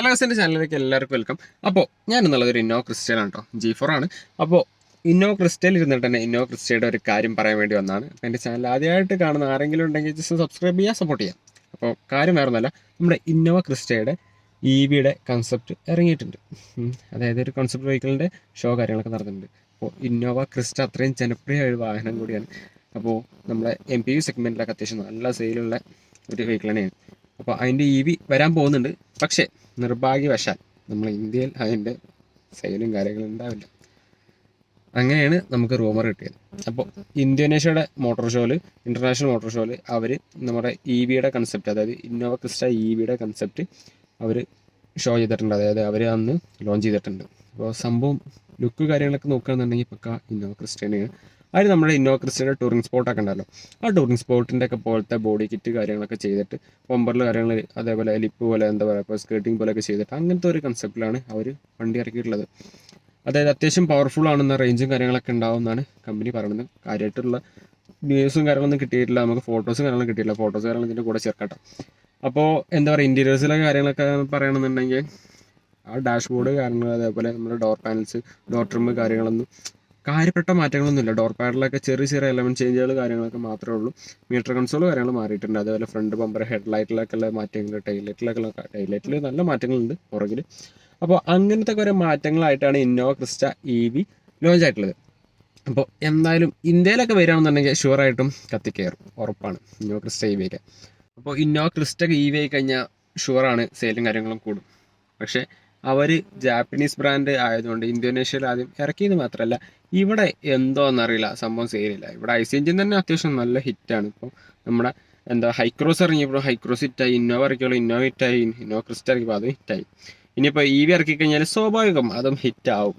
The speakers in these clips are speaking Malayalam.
ഹലോ എന്റെ ചാനലിലേക്ക് എല്ലാവർക്കും വെൽക്കം അപ്പോൾ ഞാൻ എന്നുള്ളത് ഒരു ഇന്നോ ക്രിസ്റ്റൽ ആണ് കേട്ടോ ജി ഫോർ ആണ്. അപ്പോൾ ഇന്നോ ക്രിസ്റ്റൽ ഇരുന്നിട്ട് തന്നെ ഇന്നോ ക്രിസ്റ്റയുടെ ഒരു കാര്യം പറയാൻ വേണ്ടി വന്നതാണ്. എന്റെ ചാനൽ ആദ്യമായിട്ട് കാണുന്ന ആരെങ്കിലും ഉണ്ടെങ്കിൽ ജസ്റ്റ് സബ്സ്ക്രൈബ് ചെയ്യുക സപ്പോർട്ട് ചെയ്യാം. അപ്പോൾ കാര്യം വേറെ ഒന്നല്ല നമ്മുടെ ഇന്നോവ ക്രിസ്റ്റയുടെ ഇ വിയുടെ കൺസെപ്റ്റ് ഇറങ്ങിയിട്ടുണ്ട്. അതായത് ഒരു കൺസെപ്റ്റ് വെഹിക്കിളിന്റെ ഷോ കാര്യങ്ങളൊക്കെ നടന്നിട്ടുണ്ട്. അപ്പോൾ ഇന്നോവ ക്രിസ്റ്റ അത്രയും ജനപ്രിയ ഒരു വാഹനം കൂടിയാണ്. അപ്പോൾ നമ്മുടെ എം പി യു സെഗ്മെന്റിലൊക്കെ അത്യാവശ്യം നല്ല സെയിലുള്ള ഒരു വെഹിക്കിൾ തന്നെയാണ്. അപ്പോൾ അതിന്റെ ഇ വി വരാൻ പോകുന്നുണ്ട്. പക്ഷേ നിർഭാഗ്യവശാൽ നമ്മൾ ഇന്ത്യയിൽ അതിന്റെ സെയിലും കാര്യങ്ങളും ഉണ്ടാവില്ല. അങ്ങനെയാണ് നമുക്ക് റൂമർ കിട്ടിയത്. അപ്പോൾ ഇന്തോനേഷ്യയുടെ മോട്ടോർ ഷോയിൽ ഇന്റർനാഷണൽ മോട്ടോർ ഷോയിൽ അവർ നമ്മുടെ ഇ വിയുടെ കൺസെപ്റ്റ് അതായത് ഇന്നോവ ക്രിസ്റ്റ ഇ വിയുടെ കൺസെപ്റ്റ് അവർ ഷോ ചെയ്തിട്ടുണ്ട്. അതായത് അവർ അന്ന് ലോഞ്ച് ചെയ്തിട്ടുണ്ട്. അപ്പോൾ സംഭവം ലുക്ക് കാര്യങ്ങളൊക്കെ നോക്കുകയാണെന്നുണ്ടെങ്കിൽ പക്ക ഇന്നോവ ക്രിസ്റ്റേനെയാണ് അതിൽ നമ്മുടെ ഇന്നോവ ക്രിസ്റ്റയുടെ ടൂറിംഗ് സ്പോട്ടൊക്കെ ഉണ്ടല്ലോ. ആ ടൂറിംഗ് സ്പോട്ടിന്റെ ഒക്കെ പോലത്തെ ബോഡി കിറ്റ് കാര്യങ്ങളൊക്കെ ചെയ്തിട്ട് ബമ്പറിൽ കാര്യങ്ങൾ അതേപോലെ ലിപ്പ് പോലെ എന്താ പറയുക ഇപ്പോൾ സ്കേർട്ടിങ് പോലെയൊക്കെ ചെയ്തിട്ട് അങ്ങനത്തെ ഒരു കൺസെപ്റ്റിലാണ് അവർ വണ്ടി ഇറക്കിയിട്ടുള്ളത്. അതായത് അത്യാവശ്യം പവർഫുൾ ആണെന്ന റേഞ്ചും കാര്യങ്ങളൊക്കെ ഉണ്ടാവും എന്നാണ് കമ്പനി പറയുന്നത് കാര്യമായിട്ടുള്ള ന്യൂസും കാര്യങ്ങളൊന്നും കിട്ടിയിട്ടില്ല നമുക്ക് ഫോട്ടോസും കാര്യങ്ങളും കിട്ടിയില്ല ഫോട്ടോസ് കാര്യങ്ങൾ ഇതിന്റെ കൂടെ ചേർക്കട്ടെ. അപ്പോൾ എന്താ പറയുക ഇന്റീരിയേഴ്സിലെ കാര്യങ്ങളൊക്കെ പറയണമെന്നുണ്ടെങ്കിൽ ആ ഡാഷ്ബോർഡ് കാര്യങ്ങൾ അതേപോലെ നമ്മുടെ ഡോർ പാനൽസ് ഡോർ ട്രിം കാര്യങ്ങളൊന്നും കാര്യപ്പെട്ട മാറ്റങ്ങളൊന്നുമില്ല. ഡോർ പാഡിലൊക്കെ ചെറിയ ചെറിയ എലമെന്റ് ചേഞ്ചുകൾ കാര്യങ്ങളൊക്കെ മാത്രമേ ഉള്ളൂ. മീറ്റർ കൺസോൾ കാര്യങ്ങൾ മാറിയിട്ടുണ്ട്. അതുപോലെ ഫ്രണ്ട് ബമ്പർ ഹെഡ് ലൈറ്റിലൊക്കെ ഉള്ള മാറ്റങ്ങൾ ടൈലൈറ്റിലൊക്കെ ടൈലൈറ്റിൽ നല്ല മാറ്റങ്ങളുണ്ട് പുറകിൽ അപ്പോൾ അങ്ങനത്തെ കുറേ മാറ്റങ്ങളായിട്ടാണ് Innova Crysta E V launch ആയിട്ടുള്ളത് അപ്പോൾ എന്തായാലും ഇന്ത്യയിലൊക്കെ വരികയാണെന്നുണ്ടെങ്കിൽ ഷുവറായിട്ടും കത്തിക്കയറും ഉറപ്പാണ്. ഇന്നോ ക്രിസ്റ്റ ഇ വിയൊക്കെ അപ്പോൾ ഇന്നോ ക്രിസ്റ്റ ഇ വി ആയി കഴിഞ്ഞാൽ ഷുവറാണ് സെയിലും കാര്യങ്ങളും കൂടും. പക്ഷേ അവർ ജാപ്പനീസ് ബ്രാൻഡ് ആയതുകൊണ്ട് ഇന്തോനേഷ്യയിൽ ആദ്യം ഇറക്കിയത് മാത്രമല്ല ഇവിടെ എന്തോ എന്നറിയില്ല സംഭവം സെയിലില്ല ഇവിടെ ഐ സി എഞ്ചിൻ തന്നെ അത്യാവശ്യം നല്ല ഹിറ്റാണ് ഇപ്പോൾ നമ്മുടെ എന്താ ഹൈക്രോസ് ഇറങ്ങിയപ്പോൾ ഹൈക്രോസ് ഹിറ്റായി ഇന്നോവ ഇറക്കിയുള്ള ഇന്നോവ ഹിറ്റായി ഇന്നോവ ക്രിസ്റ്റ ഇറക്കിയപ്പോൾ അതും ഹിറ്റായി ഇനിയിപ്പോൾ ഇ വി ഇറക്കി കഴിഞ്ഞാൽ സ്വാഭാവികം അതും ഹിറ്റാവും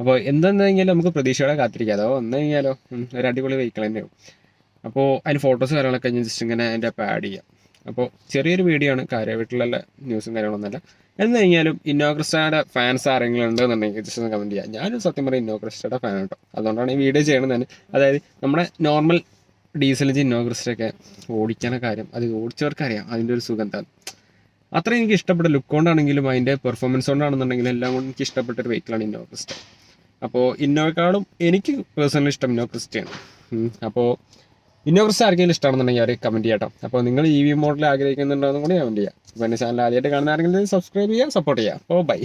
അപ്പോൾ എന്തെന്നെങ്കിലും നമുക്ക് പ്രതീക്ഷയോടെ കാത്തിരിക്കാം. അതോ വന്നു കഴിഞ്ഞാലോ? ഒരു അടിപൊളി വെഹിക്കിൾ തന്നെയാവും. അപ്പോൾ അതിന് ഫോട്ടോസ് കാര്യങ്ങളൊക്കെ ഞാൻ ജസ്റ്റ് ഇങ്ങനെ അതിന്റെ ആപ്പ് ആഡ് ചെയ്യാം. അപ്പോൾ ചെറിയൊരു വീഡിയോ ആണ് കാര്യമായിട്ടുള്ള ന്യൂസും കാര്യങ്ങളൊന്നുമല്ല. എന്ന് കഴിഞ്ഞാലും ഇന്നോക്രിസ്റ്റയുടെ ഫാൻസ് ആരെങ്കിലും ഉണ്ടെന്നുണ്ടെങ്കിൽ ജസ്റ്റ് ഒന്ന് കമന്റ് ചെയ്യാം. ഞാനും സത്യം പറഞ്ഞാൽ ഇന്നോക്രിസ്റ്റയുടെ ഫാൻ കേട്ടോ അതുകൊണ്ടാണ് ഈ വീഡിയോ ചെയ്യണത് തന്നെ അതായത് നമ്മുടെ നോർമൽ ഡീസൽ എഞ്ചിൻ ഇന്നോക്രിസ്റ്റൊക്കെ ഓടിക്കണ കാര്യം അത് ഓടിച്ചവർക്ക് അറിയാം അതിന്റെ ഒരു തന്നെ അത്ര എനിക്ക് ഇഷ്ടപ്പെട്ട ലുക്ക് കൊണ്ടാണെങ്കിലും അതിന്റെ പെർഫോമൻസ് കൊണ്ടാണെന്നുണ്ടെങ്കിലും എല്ലാം കൊണ്ട് എനിക്ക് ഇഷ്ടപ്പെട്ട ഒരു വെഹിക്കിളാണ് ഇന്നോ ക്രിസ്റ്റ അപ്പോൾ ഇന്നോയെക്കാളും എനിക്ക് പേഴ്സണലി ഇഷ്ടം ഇന്നോ ക്രിസ്റ്റയാണ് അപ്പോൾ ഇന്നോവ ക്രിസ്റ്റ ആർക്കെങ്കിലും ഇഷ്ടമാണെന്നുണ്ടെങ്കിൽ അവർ കമന്റ് ചെയ്യട്ടോ. അപ്പോൾ നിങ്ങൾ ഇ വി മോഡൽ ആഗ്രഹിക്കുന്നുണ്ടോ എന്നും കൂടി കമന്റ് ചെയ്യാം. അപ്പോൾ എന്റെ ചാനൽ ആദ്യമായിട്ട് കാണുന്ന ആരെങ്കിലും സബ്സ്ക്രൈബ് ചെയ്യുക സപ്പോർട്ട് ചെയ്യുക. ഓ ബൈ